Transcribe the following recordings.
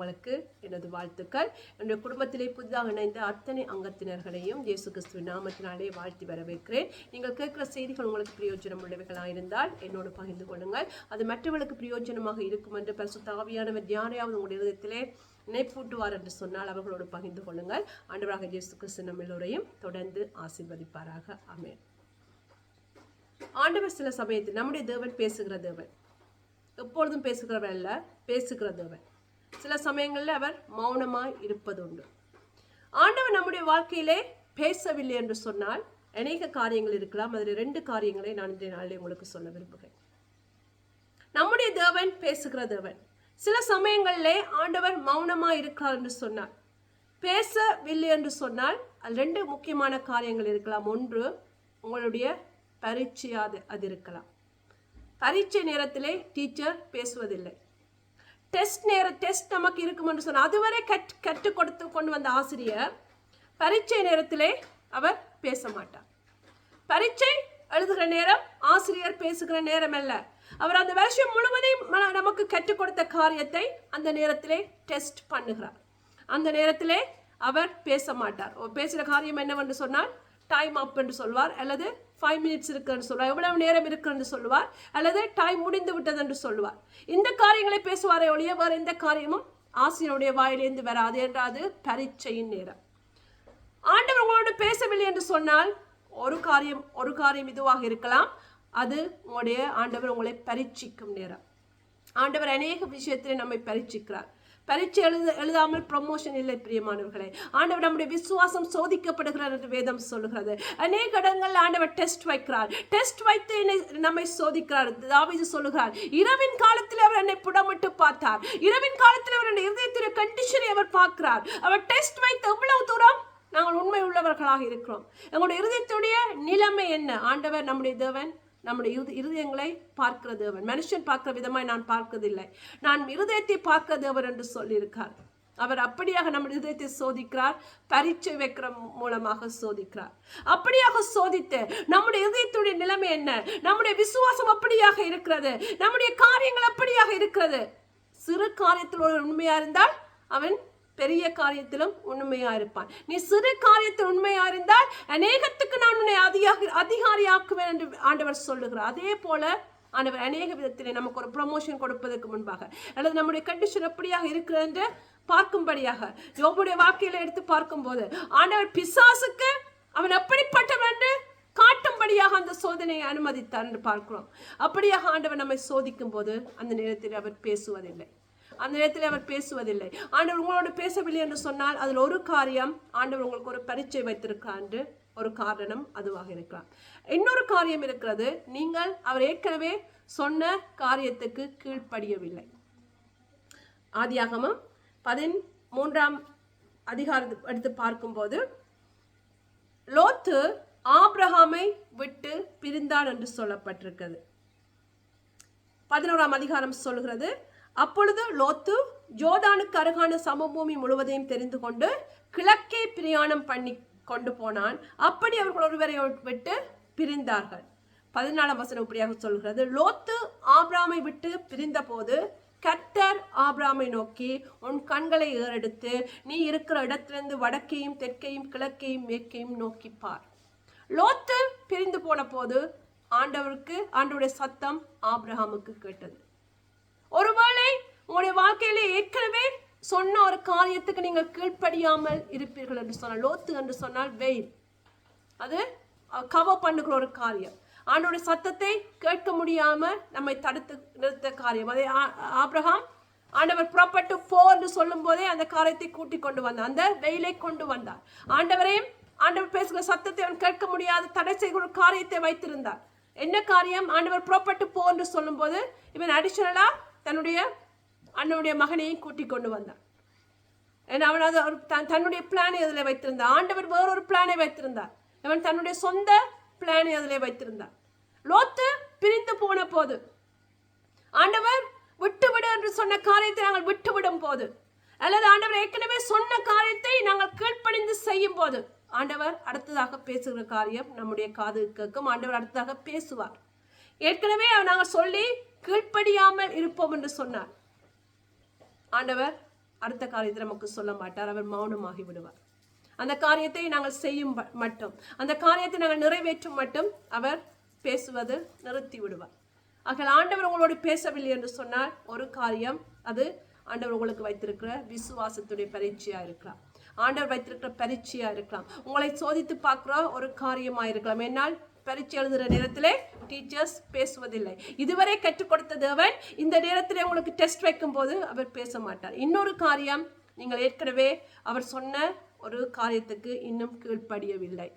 உங்களுக்கு எனது வாழ்த்துக்கள். என்னுடைய குடும்பத்திலே புதிதாக இணைந்த அத்தனை அங்கத்தினர்களையும் இயேசு கிறிஸ்துவின் நாமத்தினாலே வாழ்த்தி வரவேற்கிறேன். நீங்கள் கேட்குற செய்திகள் உங்களுக்கு பிரயோஜனம் உள்ளவைகளாக இருந்தால் என்னோடு பகிர்ந்து கொள்ளுங்கள். அது மற்றவர்களுக்கு பிரயோஜனமாக இருக்கும் என்று பரிசு தாவியானவர் யாரையாவது உங்களுடைய இதயத்திலே நினைப்பூட்டுவார் என்று சொன்னால் அவர்களோடு பகிர்ந்து கொள்ளுங்கள். ஆண்டவராக இயேசு கிறிஸ்து நம்ம எல்லோரையும் தொடர்ந்து ஆசிர்வதிப்பாராக. அமேன் ஆண்டவர் சில சமயத்தில் நம்முடைய தேவன் பேசுகிற தேவன். எப்பொழுதும் பேசுகிறவர் அல்ல பேசுகிற தேவன். சில சமயங்களில் அவர் மௌனமாய் இருப்பது உண்டு ஆண்டவர் நம்முடைய வாழ்க்கையிலே பேசவில்லை என்று சொன்னால் அநேக காரியங்கள் இருக்கலாம். அதில் ரெண்டு காரியங்களை நான் இன்றைய நாளில் உங்களுக்கு சொல்ல விரும்புகிறேன். நம்முடைய தேவன் பேசுகிற தேவன். சில சமயங்களிலே ஆண்டவர் மௌனமாக இருக்கிறார் என்று சொன்னார் பேசவில்லை என்று சொன்னால் அது ரெண்டு முக்கியமான காரியங்கள் இருக்கலாம். ஒன்று உங்களுடைய பரீட்சையாது அது இருக்கலாம். பரீட்சை நேரத்திலே டீச்சர் பேசுவதில்லை. டெஸ்ட் நேர டெஸ்ட் நமக்கு இருக்கும் என்று சொன்னால் அதுவரை கற் கற்றுக் கொடுத்து கொண்டு வந்த ஆசிரியர் பரீட்சை நேரத்திலே அவர் பேச மாட்டார் பரீட்சை எழுதுகிற நேரம் ஆசிரியர் பேசுகிற நேரம் அல்ல அவர் அந்த வருஷம் முழுவதையும் ம- நமக்கு கற்றுக் கொடுத்த காரியத்தை அந்த நேரத்திலே டெஸ்ட் பண்ணுகிறார். அந்த நேரத்திலே அவர் பேச மாட்டார் ஓ, பேசுகிற காரியம் என்னவென்று சொன்னால் டைம் அப் என்று சொல்வார். அல்லது ஃபைவ் மினிட்ஸ் இருக்குன்னு சொல்லுவார். எவ்வளவு நேரம் இருக்குன்னு சொல்லுவார். அல்லது டைம் முடிந்து விட்டது என்று சொல்லுவார். இந்த காரியங்களை பேசுவாரே ஒழிய வேறு எந்த காரியமும் ஆசிரியருடைய வாயிலிருந்து வராது என்றாது பரீட்சையின் நேரம். ஆண்டவர் உங்களோடு பேசவில்லை என்று சொன்னால் ஒரு காரியம் ஒரு காரியம் இதுவாக இருக்கலாம். அது உங்களுடைய ஆண்டவர் உங்களை பரீட்சிக்கும் நேரம். ஆண்டவர் அநேக விஷயத்திலே நம்மை பரீட்சிக்கிறார். பரீட்சை எழுத எழுதாமல் ப்ரமோஷன் இல்லை பிரியமானவர்களே. ஆண்டவர் நம்முடைய விசுவாசம் சோதிக்கப்படுகிறார் என்று வேதம் சொல்லுகிறது. அநேக இடங்கள் ஆண்டவர் டெஸ்ட் வைக்கிறார். டெஸ்ட் வைத்து என்னை நம்மை சோதிக்கிறார். தாவிது சொல்லுகிறார் இரவின் காலத்தில் அவர் என்னை புடமிட்டு பார்த்தார். இரவின் காலத்தில் அவர் என்னை இருதயத்துடைய கண்டிஷனை அவர் பார்க்கிறார். அவர் டெஸ்ட் வைத்து எவ்வளவு தூரம் நாங்கள் உண்மை உள்ளவர்களாக இருக்கிறோம். எங்களுடைய இருதயத்துடைய நிலைமை என்ன? ஆண்டவர் நம்முடைய தேவன் நம்முடைய இரு இருதயங்களை பார்க்கிற தேவன். மனுஷன் பார்க்கிற விதமாய் நான் பார்க்கதில்லை நான் இருதயத்தை பார்க்கிற தேவர் என்று சொல்லியிருக்கார். அவர் அப்படியாக நம்ம இதயத்தை சோதிக்கிறார் பரீட்சை வைக்கிற மூலமாக சோதிக்கிறார். அப்படியாக சோதித்து நம்முடைய இதயத்துடைய நிலைமை என்ன? நம்முடைய விசுவாசம் அப்படியாக இருக்கிறது. நம்முடைய காரியங்கள் அப்படியாக இருக்கிறது. சிறு காரியத்தில் ஒரு உண்மையா இருந்தால் அவன் பெரிய காரியத்திலும் உண்மையா இருப்பான். நீ சிறு காரியத்தில் உண்மையா இருந்தால் அநேகத்துக்கு நான் உன்னை அதிக அதிகாரியாக்குவேன் என்று ஆண்டவர் சொல்லுகிறார். அதே போல ஆண்டவர் அநேக விதத்திலே நமக்கு ஒரு ப்ரமோஷன் கொடுப்பதற்கு முன்பாக அல்லது நம்முடைய கண்டிஷன் எப்படியாக இருக்கிறது என்று பார்க்கும்படியாக யோபுடைய வாழ்க்கையில எடுத்து பார்க்கும்போது ஆண்டவர் பிசாசுக்கு அவன் எப்படிப்பட்டவன் என்று காட்டும்படியாக அந்த சோதனையை அனுமதித்தார் என்று பார்க்கிறோம். அப்படியாக ஆண்டவர் நம்மை சோதிக்கும் போது அந்த நேரத்தில் அவர் பேசுவதில்லை. அந்த நேரத்தில் அவர் பேசுவதில்லை. ஆண்டவர் உங்களோடு பேசவில்லை என்று சொன்னால் அதில் ஒரு காரியம் ஆண்டவர் உங்களுக்கு ஒரு பரீட்சை வைத்திருக்கார் என்று ஒரு காரணம் அதுவாக இருக்கலாம். இன்னொரு காரியம் இருக்கிறது. நீங்கள் அவர் ஏற்கனவே சொன்ன காரியத்துக்கு கீழ்ப்படியவில்லை. ஆதியாகமம் பதிமூன்றாம் அதிகாரம் எடுத்து பார்க்கும்போது லோத்து ஆப்ரஹாமை விட்டு பிரிந்தான் என்று சொல்லப்பட்டிருக்கிறது. பதினோராம் அதிகாரம் சொல்கிறது அப்பொழுது லோத்து ஜோதானுக்கு அருகான சமபூமி முழுவதையும் தெரிந்து கொண்டு கிழக்கே பிரயாணம் பண்ணி கொண்டு போனான். அப்படி அவர்கள் ஒருவரை விட்டு பிரிந்தார்கள். பதினாலாம் வசனம் இப்படியாக சொல்கிறது. லோத்து ஆப்ராமை விட்டு பிரிந்தபோது கர்த்தர் ஆபிராமை நோக்கி உன் கண்களை ஏறெடுத்து நீ இருக்கிற இடத்திலிருந்து வடக்கையும் தெற்கையும் கிழக்கையும் மேற்கையும் நோக்கிப்பார் லோத்து பிரிந்து போன போது ஆண்டவருக்கு ஆண்டவருடைய சத்தம் ஆபிரகாமுக்கு கேட்டது. ஒருவர் உங்களுடைய வாழ்க்கையில ஏற்கனவே சொன்ன ஒரு காரியத்துக்கு நீங்கள் கீழ்ப்படியாமல் இருப்பீர்கள் என்று சொன்னால் லோத்து என்று சொன்னால் வெயில். அது கவர் பண்ணுகிற ஒரு காரியம். ஆண்டோடைய சத்தத்தை கேட்க முடியாம நம்மை தடுத்து நிறுத்த காரியம். அதே ஆ- ஆண்டவர் புறப்பட்டு போ என்று சொல்லும் போதே அந்த காரியத்தை கூட்டி கொண்டு வந்தார். அந்த வெயிலை கொண்டு வந்தார். ஆண்டவரையும் ஆண்டவர் பேசுகிற சத்தத்தை அவன் கேட்க முடியாத தடை செய்கிற ஒரு காரியத்தை வைத்திருந்தார். என்ன காரியம்? ஆண்டவர் புறப்பட்டு போ என்று சொல்லும்போது இவன் அடிஷனலா தன்னுடைய அண்ணனுடைய மகனையும் கூட்டிக் கொண்டு வந்தான். ஏன்னா அவன் அது ஒரு தன் தன்னுடைய பிளானை அதில் வைத்திருந்தான். ஆண்டவர் வேறொரு பிளானை வைத்திருந்தார். அவன் தன்னுடைய சொந்த பிளானை அதில் வைத்திருந்தார். லோத்து பிரிந்து போன போது ஆண்டவர் விட்டுவிடு என்று சொன்ன காரியத்தை நாங்கள் விட்டுவிடும் போது அல்லது ஆண்டவர் ஏற்கனவே சொன்ன காரியத்தை நாங்கள் கீழ்ப்பணிந்து செய்யும் போது ஆண்டவர் அடுத்ததாக பேசுகிற காரியம் நம்முடைய காது கேட்கும் ஆண்டவர் அடுத்ததாக பேசுவார். ஏற்கனவே நாங்கள் சொல்லி கீழ்ப்படியாமல் இருப்போம் என்று சொன்னார். ஆண்டவர் அடுத்த காரியத்தை நமக்கு சொல்ல மாட்டார். அவர் மௌனமாகி விடுவார். அந்த காரியத்தை நாங்கள் செய்யும் மட்டும் அந்த காரியத்தை நாங்கள் நிறைவேற்றும் மட்டும் அவர் பேசுவது நிறுத்தி விடுவார். ஆகையால் ஆண்டவர் உங்களோடு பேசவில்லை என்று சொன்னால் ஒரு காரியம் அது ஆண்டவர் உங்களுக்கு வைத்திருக்கிற விசுவாசத்துடைய பரீட்சையாக இருக்கலாம். ஆண்டவர் வைத்திருக்கிற பரீட்சையாக இருக்கலாம். உங்களை சோதித்து பார்க்குற ஒரு காரியமாக இருக்கலாம் என்னால் பரீட்சை எழுதுகிற நேரத்திலே டீச்சர்ஸ் பேசுவதில்லை. இதுவரை கற்றுக் கொடுத்த தேவன் இந்த நேரத்தில் உங்களுக்கு டெஸ்ட் வைக்கும்போது அவர் பேச மாட்டார் இன்னொரு காரியம் நீங்கள் ஏற்கனவே அவர் சொன்ன ஒரு காரியத்துக்கு இன்னும் கீழ்ப்படியவில்லை.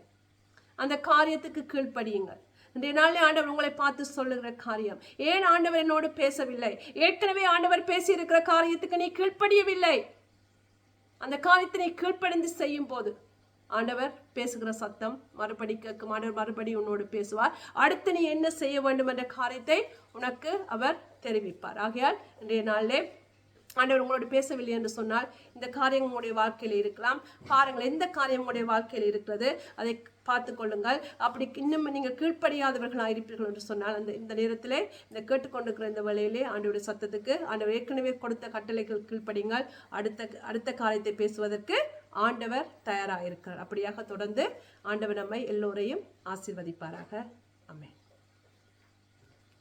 அந்த காரியத்துக்கு கீழ்ப்படியுங்கள். இன்றைய நாளில் ஆண்டவர் உங்களை பார்த்து சொல்லுகிற காரியம் ஏன் ஆண்டவர் என்னோடு பேசவில்லை? ஏற்கனவே ஆண்டவர் பேசியிருக்கிற காரியத்துக்கு நீ கீழ்ப்படியவில்லை. அந்த காரியத்தை நீ கீழ்ப்படிந்து செய்யும் போது ஆண்டவர் பேசுகிற சத்தம் மறுபடி கேட்கும் ஆண்டவர் மறுபடி உன்னோடு பேசுவார். அடுத்து நீ என்ன செய்ய வேண்டும் என்ற காரியத்தை உனக்கு அவர் தெரிவிப்பார். ஆகையால் இன்றைய நாளிலே ஆண்டவர் உங்களோட பேசவில்லை என்று சொன்னால் இந்த காரியம் உங்களுடைய வாழ்க்கையில் இருக்கலாம். பாருங்கள் எந்த காரியம் உங்களுடைய வாழ்க்கையில் இருக்கிறது? அதை பார்த்து கொள்ளுங்கள். அப்படி இன்னும் நீங்கள் கீழ்ப்படியாதவர்களாக இருப்பீர்கள் என்று சொன்னால் அந்த இந்த நேரத்திலே இந்த கேட்டுக்கொண்டிருக்கிற இந்த வழியிலே ஆண்டவருடைய சத்தத்துக்கு ஆண்டவர் ஏற்கனவே கொடுத்த கட்டளைகள் கீழ்ப்படிங்கள் அடுத்த அடுத்த காரியத்தை பேசுவதற்கு ஆண்டவர் தயாராக இருக்கிறார் அப்படியாக தொடர்ந்து ஆண்டவர் நம்மை எல்லோரையும் ஆசிர்வதிப்பாராக. அமேன்